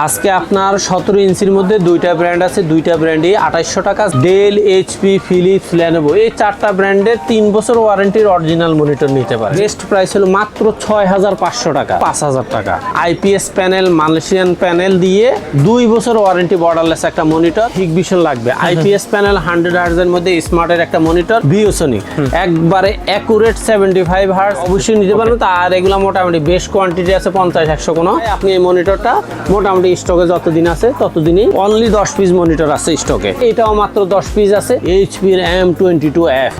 আজকে আপনার সতেরো ইঞ্চির মধ্যে দুইটা ব্র্যান্ড আছে, দুইটা ব্র্যান্ডই আঠাইশশো টাকা। ডেল এইচপি ফিলিপস ল্যানোভো এই চারটা ব্র্যান্ডের তিন বছর ওয়ারেন্টির অরিজিনাল মনিটর নিতে পারে। বেস্ট প্রাইস হলো মাত্র ছয় হাজার পাঁচশো টাকা পাঁচ হাজার টাকা। আইপিএস প্যানেল মালয়েশিয়ান প্যানেল দিয়ে দুই বছর ওয়ারেন্টি বর্ডারলেস একটা মনিটর ঠিক ভীষণ লাগবে। আইপিএস প্যানেল হান্ড্রেড হার্জের মধ্যে স্মার্টের একটা মনিটর বিওসনিক একবারে অ্যাকুরেট সেভেন্টি ফাইভ হার্স অবশ্যই নিতে পারবেন। আর এগুলো মোটামুটি বেশ কোয়ান্টিটি আছে পঞ্চাশ, একশো কোনো। আপনি এই মনিটরটা মোটামুটি স্টকে যতদিন আছে, ততদিনই অনলি দশ পিস মনিটর আছে স্টকে এটাও মাত্র দশ পিস আছে এইচপির এম টোয়েন্টি টু এফ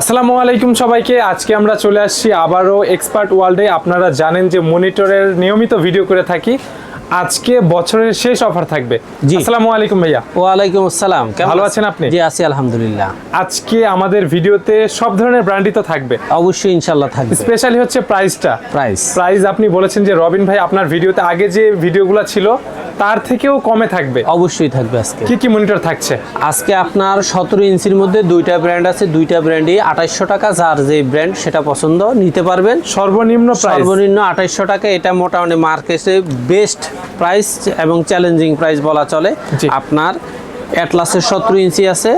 আসসালামু আলাইকুম সবাইকে। আজকে আমরা চলে আসছি আবারও এক্সপার্ট ওয়ার্ল্ডে আপনারা জানেন যে মনিটরের নিয়মিত ভিডিও করে থাকি। আজকে বছরের শেষ অফার থাকবে। জি। আসসালামু আলাইকুম ভাইয়া। ওয়ালাইকুম আসসালাম। কেমন ভালো আছেন? আপনি? জি আছি আলহামদুলিল্লাহ। আজকে আমাদের ভিডিওতে সব ধরনের ব্র্যান্ডই তো থাকবে। অবশ্যই ইনশাল্লাহ থাকবে। স্পেশালি হচ্ছে প্রাইসটা প্রাইস প্রাইস আপনি বলেছেন যে রবিন ভাই আপনার ভিডিওতে আগে যে ভিডিওগুলো ছিল তার থেকেও কমে থাকবে। অবশ্যই থাকবে আজকে। কি কি মনিটর থাকছে? আজকে আপনার সতেরো ইঞ্চির মধ্যে দুইটা ব্র্যান্ড আছে দুইটা ব্র্যান্ডই আঠাইশশো টাকা যার যে ব্র্যান্ড সেটা পছন্দ নিতে পারবেন। সর্বনিম্ন প্রাইস সর্বনিম্ন আঠাইশশো টাকা এটা মোটামুটি মার্কেটে বেস্ট প্রাইস এবং চ্যালেঞ্জিং প্রাইস বলা চলে। আপনার অ্যাটলাসের সতেরো ইঞ্চি আছে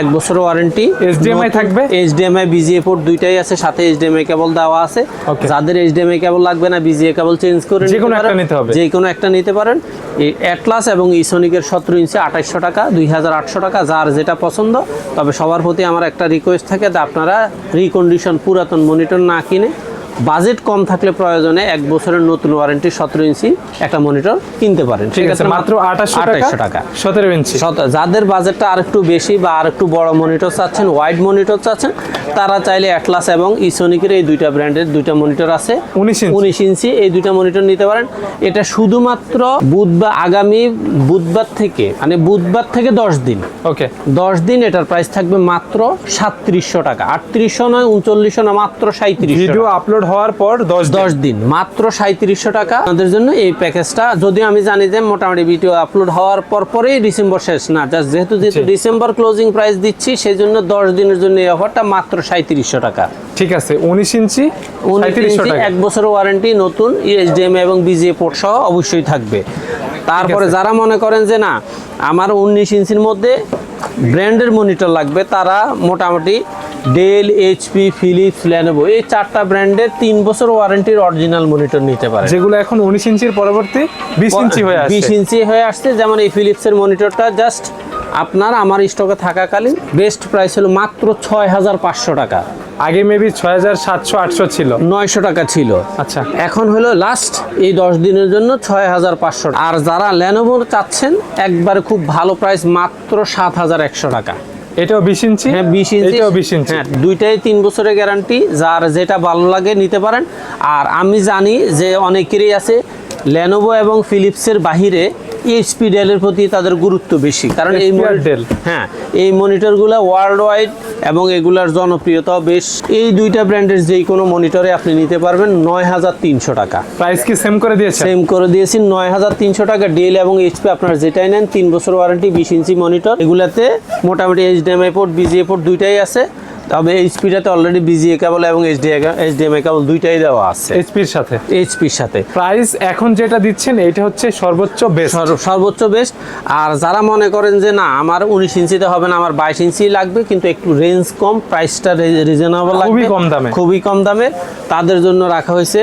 এক বছর ওয়ারেন্টি HDMI থাকবে? এইচডিএমআই বিজিএ পোর্ট দুইটাই আছে সাথে এইচডিএমআই কেবল দেওয়া আছে. যাদের এইচডিএমআই কেবল লাগবে না বিজিএ কেবল চেঞ্জ করে যে কোনো একটা নিতে হবে। যে কোনো একটা নিতে পারেন এই অ্যাটলাস এবং ইসোনিকের সতেরো ইঞ্চি আঠাইশশো টাকা দুই হাজার আটশো টাকা যার যেটা পছন্দ তবে সবার প্রতি আমার একটা রিকোয়েস্ট থাকে যে আপনারা রিকন্ডিশন পুরাতন মনিটর না কিনে বাজেট কম থাকলে প্রয়োজনে এক বছরের নতুন ওয়ারেন্টি সতেরো ইঞ্চি একটা মনিটর কিনতে পারেন। ঠিক আছে মাত্র আঠাশশো টাকা? সতেরো ইঞ্চি। যাদের বাজেটটা আর একটু বেশি বা আর একটু বড় মনিটর চাচ্ছেন ওয়াইড মনিটর চাচ্ছেন তারা চাইলে অ্যাটলাস এবং ইসোনিকের এই দুইটা ব্র্যান্ডের দুইটা মনিটর আছে। উনিশ ইঞ্চি। এই দুইটা মনিটর নিতে পারেন। এটা শুধুমাত্র বুধবার আগামী বুধবার থেকে মানে বুধবার থেকে দশ দিন। ওকে। দশ দিন এটার প্রাইস থাকবে মাত্র সাতত্রিশশো টাকা। আটত্রিশশো নয় উনচল্লিশশো না মাত্র সাঁত্রিশশো ভিডিও আপলোড হওয়ার পর দশ দশ দিন। মাত্র সাঁত্রিশশো টাকা। আমাদের জন্য এই প্যাকেজটা যদি আমি জানি যে মোটামুটি ভিডিও আপলোড হওয়ার পর পরেই ডিসেম্বর শেষ না জাস্ট যেহেতু যেহেতু ডিসেম্বর ক্লোজিং প্রাইস দিচ্ছি সেই জন্য দশ দিনের জন্য এই অফারটা মাত্র সাঁত্রিশশো টাকা। ঠিক আছে উনিশ ইঞ্চি উনিশ ইঞ্চি টাকা। এক বছর ওয়ারেন্টি নতুন ইএসডিএম এবং বিজিএ পোর্ট সহ অবশ্যই থাকবে। তারপরে যারা মনে করেন যে না আমার উনিশ ইঞ্চির মধ্যে ব্র্যান্ডের মনিটর লাগবে তারা মোটামুটি ডেল এইচপি ফিলিপস ল্যানোভো এই চারটা ব্র্যান্ডের তিন বছর ওয়ারেন্টির অরিজিনাল মনিটর নিতে পারে যেগুলো এখন উনিশ ইঞ্চির পরবর্তী বিশ ইঞ্চি হয়ে বিশ ইঞ্চি হয়ে আসছে। যেমন এই ফিলিপসের মনিটরটা জাস্ট আপনার আমার স্টকে থাকাকালীন বেস্ট প্রাইস হলো মাত্র ছয় হাজার পাঁচশো টাকা। আগে মেবি ছয় হাজার সাতশো আটশো ছিল। নয়শো টাকা ছিল। আচ্ছা। এখন হলো লাস্ট এই দশ দিনের জন্য ছয় হাজার পাঁচশো আর যারা ল্যানোভোর চাচ্ছেন একবারে খুব ভালো প্রাইস মাত্র সাত হাজার একশো টাকা। এটাও বিশ ইঞ্চি? হ্যাঁ বিশ ইঞ্চি। এটাও বিশ ইঞ্চি। হ্যাঁ দুইটাই তিন বছরের গ্যারান্টি যার যেটা ভালো লাগে নিতে পারেন। আর আমি জানি যে অনেকেরই আছে লেনোভো এবং ফিলিপসের বাহিরে এইচপি ডেলের প্রতি তাদের গুরুত্ব বেশি। কারণ এই মনি- Dell। হ্যাঁ এই মনিটরগুলো ওয়ার্ল্ড ওয়াইড এবং এগুলার জনপ্রিয়তাও বেশ। এই দুইটা ব্র্যান্ডের যেই কোনো মনিটরে আপনি নিতে পারবেন নয় হাজার তিনশো টাকা। প্রাইস কি সেম করে দিয়েছে সেম করে দিয়েছি নয় হাজার তিনশো টাকা। ডেল এবং এইচপি আপনার যেটাই নেন তিন বছর ওয়ারেন্টি বিশ ইঞ্চি মনিটর এগুলাতে মোটামুটি এইচডিএমআই পোর্ট বিজিএ পোর্ট দুইটাই আছে। তবে এইচপিটাতে অলরেডি বিজি কেবল এবং এইচডিএমআই কেবল দুইটাই দেওয়া আছে। এইচপির সাথে? এইচপির সাথে। প্রাইস এখন যেটা দিচ্ছেন এটা হচ্ছে সর্বোচ্চ বেস্ট সর্বোচ্চ বেস্ট আর যারা মনে করেন যে না আমার উনিশ ইঞ্চিতে হবে না আমার বাইশ ইঞ্চি লাগবে কিন্তু একটু রেঞ্জ কম প্রাইসটা রিজনেবল লাগবে খুবই কম দামে। খুবই কম দামে। তাদের জন্য রাখা হয়েছে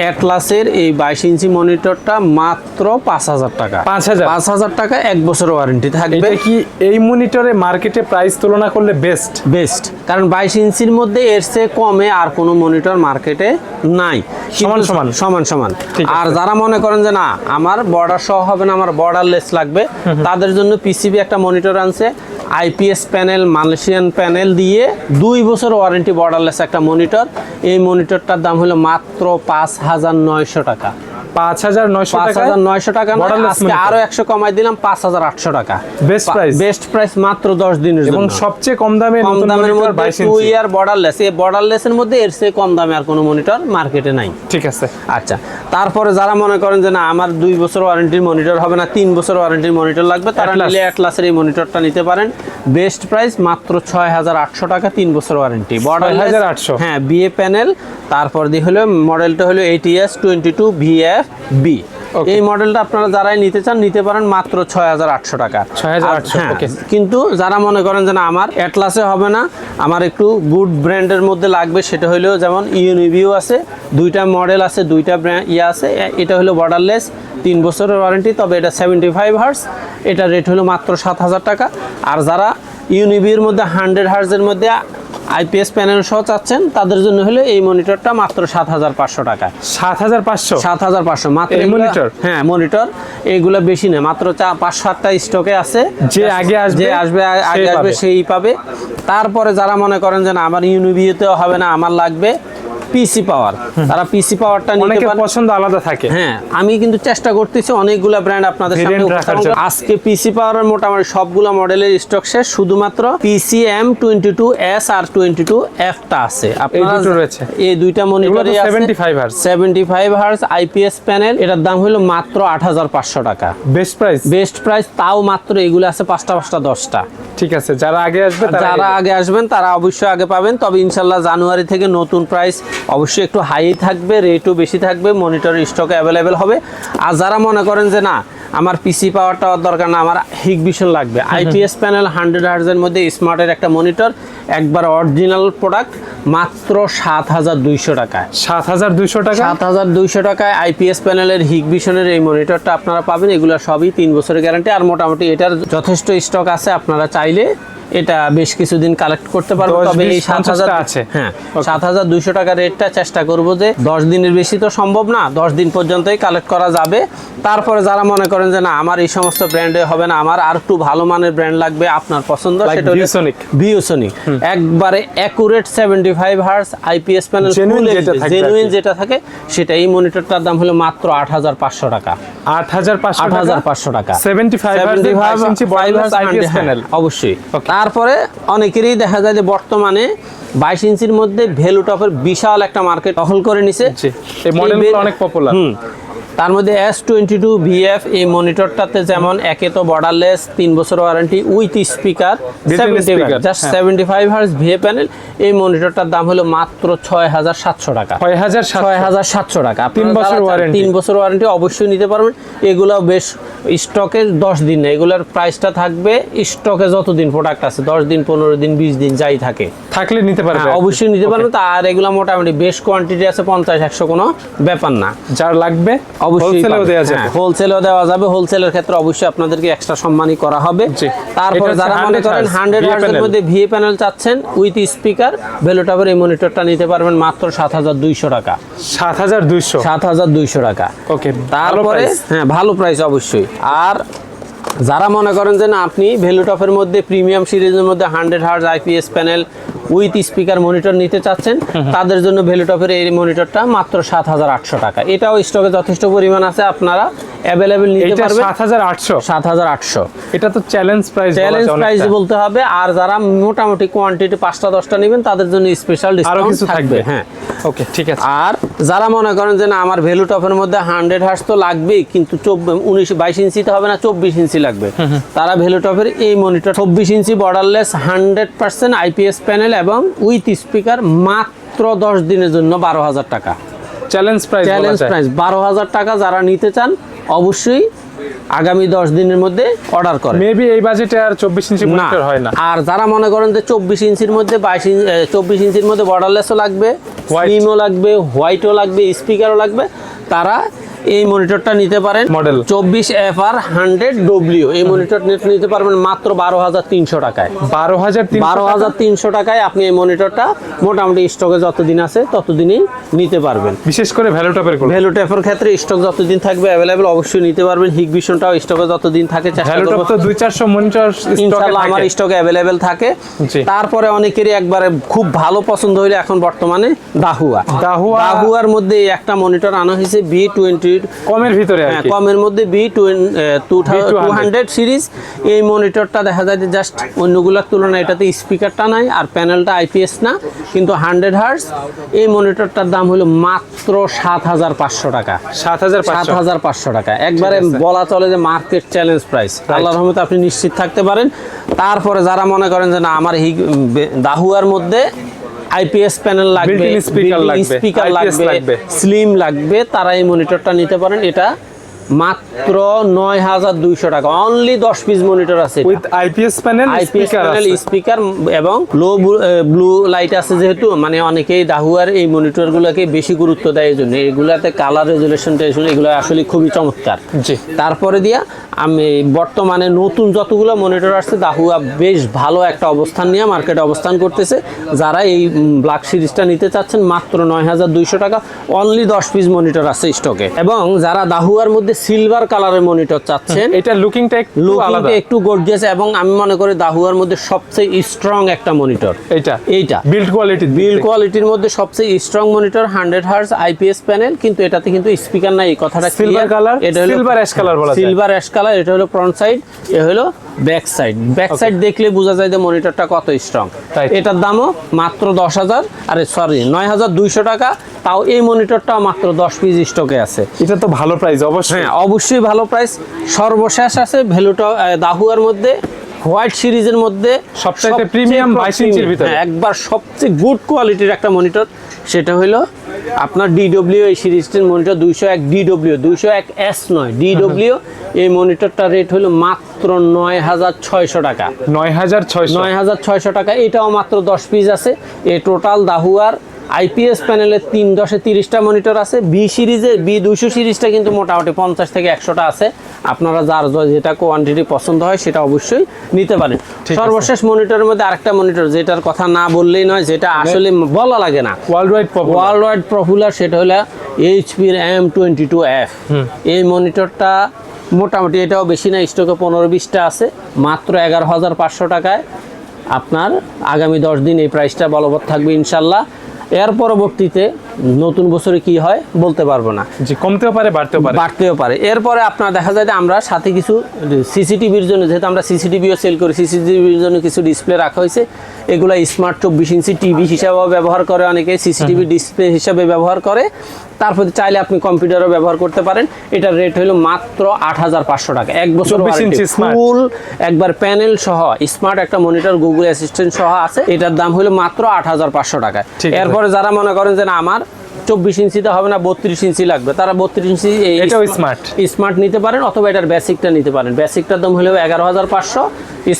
অ্যাটলাসের এই বাইশ ইঞ্চি মনিটরটা মাত্র পাঁচ হাজার টাকা। 5,000 পাঁচ হাজার টাকা এক বছর ওয়ারেন্টি থাকবে। কি এই মনিটরে মার্কেটে প্রাইস তুলনা করলে বেস্ট বেস্ট কারণ বাইশ ইঞ্চির মধ্যে এর চেয়ে কমে আর কোনো মনিটর মার্কেটে নাই। সমান সমান। সমান সমান। আর যারা মনে করেন যে না আমার বর্ডার সহ হবে না আমার বর্ডারলেস লাগবে তাদের জন্য পিসিবি একটা মনিটর আনছে আইপিএস প্যানেল, মালয়েশিয়ান প্যানেল দিয়ে দুই বছর ওয়ারেন্টি বর্ডারলেস একটা মনিটর। এই মনিটরটার দাম হলো মাত্র পাঁচ হাজার নয়শো টাকা। পাঁচ হাজার নয়শো পাঁচ হাজার নয়শো টাকা আজকে আরও একশো কমাই দিলাম পাঁচ হাজার আটশো টাকা। Best price? বেস্ট প্রাইস মাত্র দশ দিনের এবং সবচেয়ে কম দামে কম দামের মধ্যে টু ইয়ার বর্ডারলেস এই বর্ডারলেসের মধ্যে এর চেয়ে কম দামে আর কোনো মনিটর মার্কেটে নাই। ঠিক আছে। আচ্ছা তারপরে যারা মনে করেন যে না আমার দুই বছর ওয়ারেন্টির মনিটর হবে না তিন বছর ওয়ারেন্টির মনিটর লাগবে তারা Atlas। নিলে অ্যাটলাসের এই মনিটরটা নিতে পারেন। বেস্ট প্রাইস মাত্র ছয় হাজার আটশো টাকা তিন বছর ওয়ারেন্টি বর্ডার 6,800 হ্যাঁ বিএ প্যানেল তারপর দিয়ে হলো মডেলটা হলো এইটিএস twenty two V F. B মডেলটা আপনারা যারাই নিতে চান নিতে পারেন মাত্র ছয় হাজার আটশো টাকা 6,800 আর- হ্যাঁ. কিন্তু যারা মনে করেন যে না আমার অ্যাটলাসে হবে না আমার একটু গুড ব্র্যান্ডের মধ্যে লাগবে সেটা হলো যেমন ইউনিভিউ আছে দুইটা মডেল আছে দুইটা ইয়ে আছে এটা হলো বর্ডারলেস তিন বছরের ওয়ারেন্টি তবে এটা সেভেন্টি ফাইভ হার্স এটা রেট হলো মাত্র সাত হাজার টাকা আর যারা ইউনিভিউর মধ্যে হান্ড্রেড হার্সের মধ্যে আইপিএস প্যানেল সহ চাচ্ছেন তাদের জন্য হলে এই মনিটরটা মাত্র সাত হাজার পাঁচশো টাকা। সাত হাজার পাঁচশো? সাত হাজার পাঁচশো মাত্র মনিটর? হ্যাঁ মনিটর। এইগুলা বেশি না মাত্র চা পাঁচ সাতটা স্টকে আছে। যে আগে আসবে, যে আসবে আগে আসবে সেই পাবে। তারপরে যারা মনে করেন যে না আমার ইউনিভিউতেও হবে না আমার লাগবে পিসি পাওয়ার তারা পিসি পাওয়ারটা নিতে পছন্দ আলাদা থাকে। হ্যাঁ আমি কিন্তু চেষ্টা করতেছি অনেকগুলা ব্র্যান্ড আপনাদের সামনে আজকে পিসি পাওয়ারের মোটামুটি সবগুলা মডেলের স্টক শেষ শুধুমাত্র PCM twenty two S R twenty two এফটা আছে আপনারা রয়েছে। এই দুইটা মনিটরই আছে। 75 hertz। Seventy five hertz IPS panel এটার দাম হলো মাত্র আট হাজার পাঁচশো টাকা। বেস্ট প্রাইস বেস্ট প্রাইস তাও মাত্র এগুলো আছে পাঁচটা পাঁচটা দশটা। ঠিক আছে যারা আগে আসবে তারা যারা আগে আসবেন তারা অবশ্যই আগে পাবেন। তবে ইনশাল্লাহ জানুয়ারি থেকে নতুন প্রাইস অবশ্যই একটু হাই থাকবে রেটও বেশি থাকবে মনিটর স্টকে অ্যাভেলেবেল হবে। আর যারা মনে করেন যে না আমার পিসি পাওয়ারটা টাওয়ার দরকার না আমার হিগ ভিশন লাগবে আইপিএস প্যানেল হান্ড্রেড হার্জের মধ্যে স্মার্টের একটা মনিটর একবার অরিজিনাল প্রোডাক্ট মাত্র সাত হাজার দুইশো টাকায়। সাত হাজার দুইশো টাকা? সাত হাজার দুইশো টাকায় আইপিএস প্যানেলের হিগ ভিশনের এই মনিটরটা আপনারা পাবেন। এগুলো সবই তিন বছরের গ্যারান্টি আর মোটামুটি এটার যথেষ্ট স্টক আছে। আপনারা চাইলে এটা বেশ কিছুদিন কালেক্ট করতে পারবেন। 10, তবে এই সাত হাজার আছে। হ্যাঁ সাত হাজার দুইশো টাকা রেটটা চেষ্টা করব যে দশ দিনের বেশি তো সম্ভব না দশ দিন পর্যন্তই কালেক্ট করা যাবে। তারপরে যারা মনে করেন যে না আমার এই সমস্ত ব্র্যান্ডে হবে না আমার আর একটু ভালো মানের ব্র্যান্ড লাগবে আপনার পছন্দ সেটা ভিউসনিক একবারে accurate seventy five hertz IPS panel Genuine যেটা থাকবে জেনুইন যেটা থাকে সেটা এই মনিটরটার দাম হলো মাত্র আট হাজার পাঁচশো টাকা। আট হাজার পাঁচশো আট হাজার পাঁচশো টাকা। Seventy five inch borderless IPS panel অবশ্যই। তারপরে অনেকেরই দেখা যায় যে বর্তমানে বাইশ ইঞ্চির মধ্যে ভ্যালু টপের বিশাল একটা মার্কেট দখল করে নিছে। এই মডেলগুলো অনেক। হুম। তার মধ্যে এস টোয়েন্টি টু ভিএফ এই মনিটরটাতে যেমন একে তো বর্ডারলেস তিন বছর warranty with speaker just. Seventy five hertz VA panel এই মনিটরটার দাম হলো মাত্র ছয় হাজার সাতশো টাকা। ছয় হাজার ছয় হাজার সাতশো টাকা। তিন বছর warranty। তিন বছর ওয়ারেন্টি অবশ্যই নিতে পারবেন। এগুলো বেশ স্টকে দশ দিন না এগুলোর প্রাইসটা থাকবে স্টকে যতদিন প্রোডাক্ট আছে দশ দিন পনেরো দিন বিশ দিন যাই থাকে। থাকলে নিতে পারবে। হ্যাঁ, অবশ্যই নিতে পারবেন। আর এগুলো মোটামুটি বেশ কোয়ান্টিটি আছে পঞ্চাশ একশো কোনো ব্যাপার না। যার লাগবে অবশ্যই হোলসেলেও দেওয়া যাবে। হোলসেলেও দেওয়া যাবে। হোলসেলের ক্ষেত্রে অবশ্যই আপনাদেরকে এক্সট্রা সম্মানই করা হবে। জি। তারপর এটা হচ্ছে যারা মনে করেন হান্ড্রেড VA মধ্যে ভিএ প্যানেল চাচ্ছেন উইথ স্পিকার ভেলোটাপের এই মনিটরটা নিতে পারবেন মাত্র সাত হাজার দুইশো টাকা। সাত হাজার দুইশো? সাত হাজার দুইশো টাকা। ওকে তারপরে হ্যাঁ ভালো প্রাইস অবশ্যই। আর যারা মনে করেন যে না আপনি ভ্যালুটপের মধ্যে প্রিমিয়াম সিরিজের মধ্যে hundred hertz IPS panel with speaker monitor নিতে চাচ্ছেন তাদের জন্য ভ্যালুটপের এই মনিটরটা মাত্র সাত হাজার আটশো টাকা। এটাও স্টকে যথেষ্ট পরিমাণ আছে আপনারা অ্যাভেলেবেল নিতে পারবেন। সাত হাজার আটশো। সাত হাজার আটশো। এটা তো চ্যালেঞ্জ প্রাইস চ্যালেঞ্জ প্রাইস বলতে হবে আর যারা মোটামুটি কোয়ান্টিটি পাঁচটা দশটা নেবেন তাদের জন্য স্পেশাল ডিসকাউন্ট থাকবে। হ্যাঁ। ওকে ঠিক আছে। আর যারা মনে করেন যে না আমার ভ্যালু টপের মধ্যে হান্ড্রেড হার্স তো লাগবেই কিন্তু উনিশ বাইশ ইঞ্চিতে হবে না চব্বিশ ইঞ্চি লাগবে। তারা ভ্যালু টপের এই মনিটর চব্বিশ inch borderless hundred percent IPS panel এবং উইথ স্পিকার মাত্র দশ দিনের জন্য বারো হাজার টাকা। চ্যালেঞ্জ প্রাইস চ্যালেঞ্জ প্রাইস বারো হাজার টাকা যারা নিতে চান অবশ্যই আগামী দশ দিনের মধ্যে অর্ডার করে মেবি এই বাজেটে আর চব্বিশ ইঞ্চি না মনিটর হয় না। আর যারা মনে করেন যে চব্বিশ ইঞ্চির মধ্যে বাইশ ইঞ্চি চব্বিশ ইঞ্চির মধ্যে বর্ডারলেসও লাগবে। স্লিমও লাগবে হোয়াইটও লাগবে স্পিকারও লাগবে তারা এই মনিটরটা নিতে পারেন। মডেল চব্বিশ এফ আর হান্ড্রেড ডব্লিউ এই মনিটর নিতে পারবেন মাত্র বারো হাজার তিনশো টাকায়। বারো হাজার বারো হাজার তিনশো টাকায় আপনি এই মনিটরটা মোটামুটি স্টকে যতদিন আছে ততদিনই নিতে পারবেন। বিশেষ করে ভ্যালু গুলো ভ্যালু ট্যাপের ক্ষেত্রে স্টক যতদিন থাকবে অ্যাভেলেবেল অবশ্যই নিতে পারবেন। হিগ ভিশনটাও স্টকে যতদিন থাকে দুই চারশো মনিটর ইনশাল্লাহ আমার স্টকে অ্যাভেলেবেল থাকে। তারপরে অনেকেরই একবারে খুব ভালো পছন্দ হইলে এখন বর্তমানে দাহুয়া দাহুয়া- দাহুয়ার মধ্যে একটা মনিটর আনা হয়েছে বি টোয়েন্টি মোটামুটি কমের ভিতরে হ্যাঁ কমের মধ্যে বি টু হান্ড্রেড সিরিজ এই মনিটরটা দেখা যায় যে জাস্ট অন্যগুলোর তুলনায় এটাতে স্পিকারটা নাই আর প্যানেলটা আইপিএস না কিন্তু হান্ড্রেড হার্স এই মনিটরটার দাম হলো মাত্র সাত হাজার পাঁচশো টাকা। সাত হাজার সাত হাজার পাঁচশো টাকা। একবারে বলা চলে যে মার্কেট চ্যালেঞ্জ প্রাইস আল্লাহ রহমতে আপনি নিশ্চিত থাকতে পারেন। তারপরে যারা মনে করেন যে না আমার দাহুয়ার মধ্যে আইপিএস প্যানেল লাগবে স্পিকার লাগবে। স্লিম লাগবে তারা এই মনিটরটা নিতে পারেন এটা মাত্র নয় হাজার দুইশো টাকা। অনলি দশ পিস মনিটর আছে with IPS panel IPS panel speaker এবং লো ব্লু লাইট আছে যেহেতু মানে অনেকেই দাহুয়ার এই মনিটর মনিটরগুলোকে বেশি গুরুত্ব দেয় এই জন্য এগুলাতে কালার রেজুলেশন এগুলো আসলে খুবই চমৎকার। জি। তারপরে দিয়া আমি বর্তমানে নতুন যতগুলো মনিটর আসছে দাহুয়া বেশ ভালো একটা অবস্থান নিয়ে মার্কেটে অবস্থান করতেছে। যারা এই ব্ল্যাক সিরিজটা নিতে চাচ্ছেন মাত্র নয় হাজার দুইশো টাকা। অনলি দশ পিস মনিটর আছে স্টকে এবং যারা দাহুয়ার মধ্যে সিলভার কালারের মনিটর চাচ্ছেন। এটা লুকিংটা একটু আলাদা। একটু গর্জিয়াস এবং আমি মনে করি দাহুয়ার মধ্যে সবচেয়ে স্ট্রং একটা মনিটর। এইটা। এইটা। বিল্ড কোয়ালিটি বিল কোয়ালিটির মধ্যে সবচেয়ে strong monitor hundred hertz IPS panel কিন্তু এটাতে কিন্তু স্পিকার নাই এই কথাটা সিলভার কালার এটা হলো সিলভার অ্যাশ কালার বলা যায়। সিলভার অ্যাশ কালার এটা হলো ফ্রন্ট সাইড এ হলো ব্যাক সাইড ব্যাক সাইড দেখলে বোঝা যায় যে মনিটরটা কত স্ট্রং. এটার দামও মাত্র দশ হাজার আরে সরি নয় হাজার দুইশো টাকা তাও এই মনিটরটাও মাত্র দশ পিস স্টকে আছে। এটা তো ভালো প্রাইস অবশ্যই। হ্যাঁ অবশ্যই ভালো প্রাইস সর্বশেষ আছে ভ্যালুটা দাহুয়ার মধ্যে হোয়াইট সিরিজের মধ্যে সবচেয়ে top 22 ইঞ্চির ভিতরে। হ্যাঁ, একবার সবচেয়ে গুড কোয়ালিটির একটা মনিটর সেটা হলো আপনার ডিডব্লিউ এই সিরিজটির মনিটর দুইশো এক ডিডব্লিউ দুইশো এক এস নয়। ডিডব্লিউ এই মনিটরটার রেট হলো মাত্র নয় হাজার ছয়শো টাকা। নয় হাজার ছয়শো। নয় হাজার ছয়শো টাকা এটাও মাত্র দশ পিস আছে। এই টোটাল দাহুয়ার আইপিএস প্যানেলের তিন দশে তিরিশটা মনিটর আছে বি সিরিজের বি দুশো সিরিজটা কিন্তু মোটামুটি পঞ্চাশ থেকে একশোটা আছে। আপনারা যার যেটা কোয়ান্টিটি পছন্দ হয় সেটা অবশ্যই নিতে পারেন। সর্বশেষ মনিটরের মধ্যে আরেকটা মনিটর যেটার কথা না বললেই নয় যেটা আসলে বলা লাগে না। World wide world wide popular সেটা হলো এইচপির এম টোয়েন্টি টু এফ এই মনিটরটা মোটামুটি এটাও বেশি না স্টকে পনেরো বিশটা আছে মাত্র এগারো হাজার পাঁচশো টাকায়। আপনার আগামী দশ দিন এই প্রাইসটা বলবৎ থাকবে ইনশাল্লাহ। এর পরবর্তীতে নতুন বছরে কি হয় বলতে পারব না। যে কমতেও পারে বাড়তেও পারে। বাড়তেও পারে। এরপরে আপনার দেখা যায় যে আমরা সাথে কিছু সিসিটিভির জন্য যেহেতু আমরা সিসিটিভিও সেল করি সিসিটিভির জন্য কিছু ডিসপ্লে রাখা হয়েছে। এগুলো স্মার্ট চব্বিশ ইঞ্চি টিভি হিসাবেও ব্যবহার করে অনেকে সিসিটিভি ডিসপ্লে হিসাবে ব্যবহার করে। তারপরে চাইলে আপনি কম্পিউটারও ব্যবহার করতে পারেন। এটার রেট হলো মাত্র আট হাজার পাঁচশো টাকা। এক বছর 24 ইঞ্চি smart। ফুল একবার প্যানেল সহ স্মার্ট একটা মনিটর গুগল অ্যাসিস্ট্যান্ট সহ আছে। এটার দাম হলো মাত্র আট হাজার পাঁচশো টাকা। এরপরে যারা মনে করেন যে না আমার চব্বিশ ইঞ্চিতে হবে না বত্রিশ ইঞ্চি লাগবে। তারা বত্রিশ ইঞ্চি এটাও smart। স্মার্ট নিতে পারেন অথবা এটার বেসিকটা নিতে পারেন। বেসিকটার দাম হলো এগারো হাজার পাঁচশো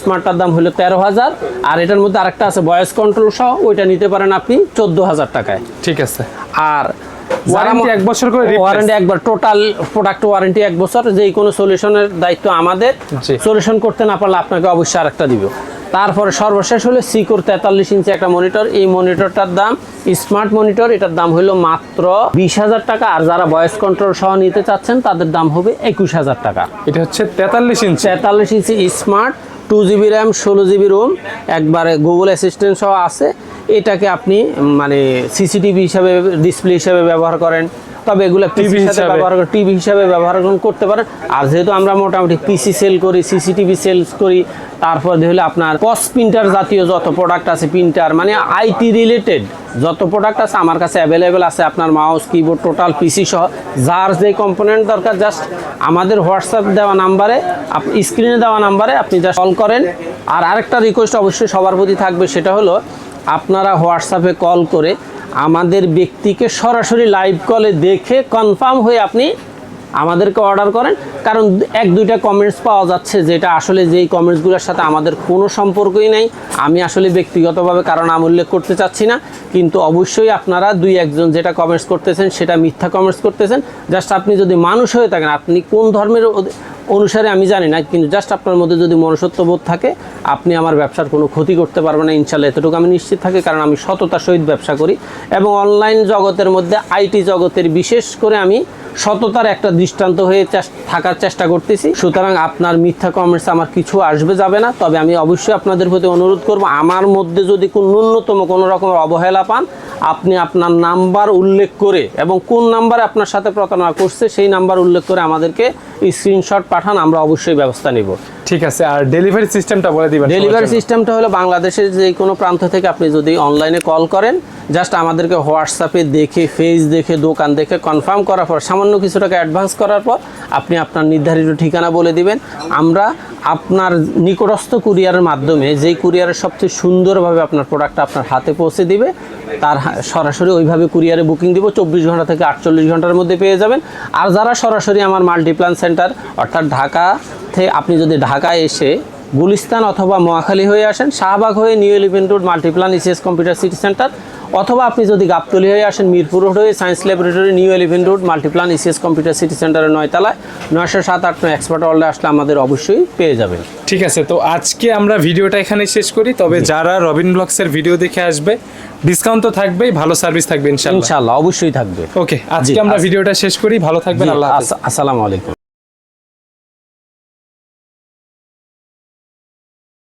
স্মার্টটার দাম হলো তেরো হাজার। আর এটার মধ্যে আরেকটা আছে ভয়েস কন্ট্রোল সহ ওইটা নিতে পারেন আপনি চোদ্দ হাজার টাকায়। ঠিক আছে। আর Warranty এক বছর করে ওয়ারেন্টি একবার টোটাল প্রোডাক্ট ওয়ারেন্টি এক বছর যে কোনো সলিউশনের দায়িত্ব আমাদের। সলিউশন করতে না পারলে আপনাকে অবশ্যই আরেকটা দিব। তারপরে সর্বশেষ হলো সিকোর তেতাল্লিশ ইঞ্চি একটা মনিটর এই মনিটরটার দাম স্মার্ট মনিটর এটার দাম হলো মাত্র বিশ হাজার টাকা। আর যারা ভয়েস কন্ট্রোল সহ নিতে চাচ্ছেন তাদের দাম হবে একুশ হাজার টাকা। এটা হচ্ছে তেতাল্লিশ ইঞ্চি। তেতাল্লিশ inch smart two GB RAM ষোলো জিবি রোম একবারে গুগল অ্যাসিস্ট্যান্ট সহ আছে। এটাকে আপনি মানে সিসিটিভি হিসাবে ডিসপ্লে হিসাবে ব্যবহার করেন। তবে এগুলো টিভি হিসাবে। ব্যবহার টিভি হিসাবে ব্যবহার করতে পারেন আর যেহেতু আমরা মোটামুটি পিসি সেল করি সিসিটিভি সেলস করি তারপর হলে আপনার কস প্রিন্টার জাতীয় যত প্রোডাক্ট আছে প্রিন্টার মানে আইটি রিলেটেড যত প্রোডাক্ট আছে আমার কাছে অ্যাভেলেবেল আছে আপনার মাউস কিবোর্ড টোটাল পিসি সহ যার যে কম্পোনেন্ট দরকার জাস্ট আমাদের হোয়াটসঅ্যাপ দেওয়া নাম্বারে স্ক্রিনে দেওয়া নাম্বারে আপনি জাস্ট কল করেন আর আরেকটা রিকোয়েস্ট অবশ্যই সবার প্রতি থাকবে সেটা হলো আপনারা হোয়াটসঅ্যাপে কল করে আমাদের ব্যক্তিকে সরাসরি লাইভ কলে দেখে কনফার্ম হয়ে আপনি আমাদেরকে অর্ডার করেন। কারণ এক, দুইটা কমেন্টস পাওয়া যাচ্ছে যেটা আসলে যেই কমেন্টসগুলোর সাথে আমাদের কোনো সম্পর্কই নেই। আমি আসলে ব্যক্তিগতভাবে কারণ নাম উল্লেখ করতে চাচ্ছি না, কিন্তু অবশ্যই আপনারা দুই, একজন যেটা কমেন্টস করতেছেন সেটা মিথ্যা কমেন্টস করতেছেন। জাস্ট আপনি যদি মানুষ হয়ে থাকেন, আপনি কোন ধর্মের অনুসারে আমি জানি না, কিন্তু জাস্ট আপনার মধ্যে যদি মনুষ্যত্ববোধ থাকে, আপনি আমার ব্যবসার কোনো ক্ষতি করতে পারবেন না ইনশাল্লাহ এতটুকু আমি নিশ্চিত থাকি, কারণ আমি সততার সহিত ব্যবসা করি এবং অনলাইন জগতের মধ্যে আইটি জগতের বিশেষ করে আমি সততার একটা দৃষ্টান্ত হয়ে থাকার চেষ্টা করতেছি। সুতরাং আপনার মিথ্যা কমেন্টস আমার কিছু আসবে, যাবে না। তবে আমি অবশ্যই আপনাদের প্রতি অনুরোধ করব, আমার মধ্যে যদি কোন ন্যূনতম কোনো রকমের অবহেলা পান, আপনি আপনার নাম্বার উল্লেখ করে এবং কোন নাম্বার আপনার সাথে প্রতারণা করছে, সেই নাম্বার উল্লেখ করে আমাদেরকে স্ক্রিনশট পাঠান, আমরা অবশ্যই ব্যবস্থা নিব। ঠিক আছে আর ডেলিভারি সিস্টেমটা বলে দিবেন ডেলিভারি সিস্টেমটা হলো বাংলাদেশের যে কোনো প্রান্ত থেকে আপনি যদি অনলাইনে কল করেন জাস্ট আমাদেরকে হোয়াটসঅ্যাপে দেখে ফেজ দেখে দোকান দেখে কনফার্ম করার পর সামান্য কিছু টাকা অ্যাডভান্স করার পর আপনি আপনার নির্ধারিত ঠিকানা বলে দিবেন। আমরা আপনার নিকটস্থ কুরিয়ারের মাধ্যমে যেই কুরিয়ারের সবচেয়ে সুন্দরভাবে আপনার প্রোডাক্টটা আপনার হাতে পৌঁছে দিবে তার হা- সরাসরি ওইভাবে কুরিয়ারে বুকিং দিব চব্বিশ ঘণ্টা থেকে আটচল্লিশ ঘণ্টার মধ্যে পেয়ে যাবেন। আর যারা সরাসরি আমার মাল্টিপ্লান সেন্টার অর্থাৎ ঢাকা থেকে আপনি যদি ঢাকায় এসে গুলিস্তান অথবা মহাখালী হয়ে আসেন শাহবাগ হয়ে New Elephant Road Multiplan ECS Computer City Centre অথবা আপনি যদি গাবতলি হয়ে আসেন মিরপুর রোড হয়ে Science Laboratory New Elephant Road Multiplan ECS Computer City সেন্টারের নয়তলায় নয়শো সাত আট নয় এক্সপার্ট ওয়ার্ল্ডে আসলে আমাদের অবশ্যই পেয়ে যাবেন। ঠিক আছে তো আজকে আমরা ভিডিওটা এখানে শেষ করি তবে যারা রবিন ব্লগসের ভিডিও দেখে আসবে ডিসকাউন্ট তো থাকবেই ভালো সার্ভিস থাকবে ইনশাআল্লাহ। ইনশাল্লাহ অবশ্যই থাকবে। ওকে আজকে আমরা ভিডিওটা শেষ করি ভালো থাকবেন আল্লাহ আসসালামু আলাইকুম।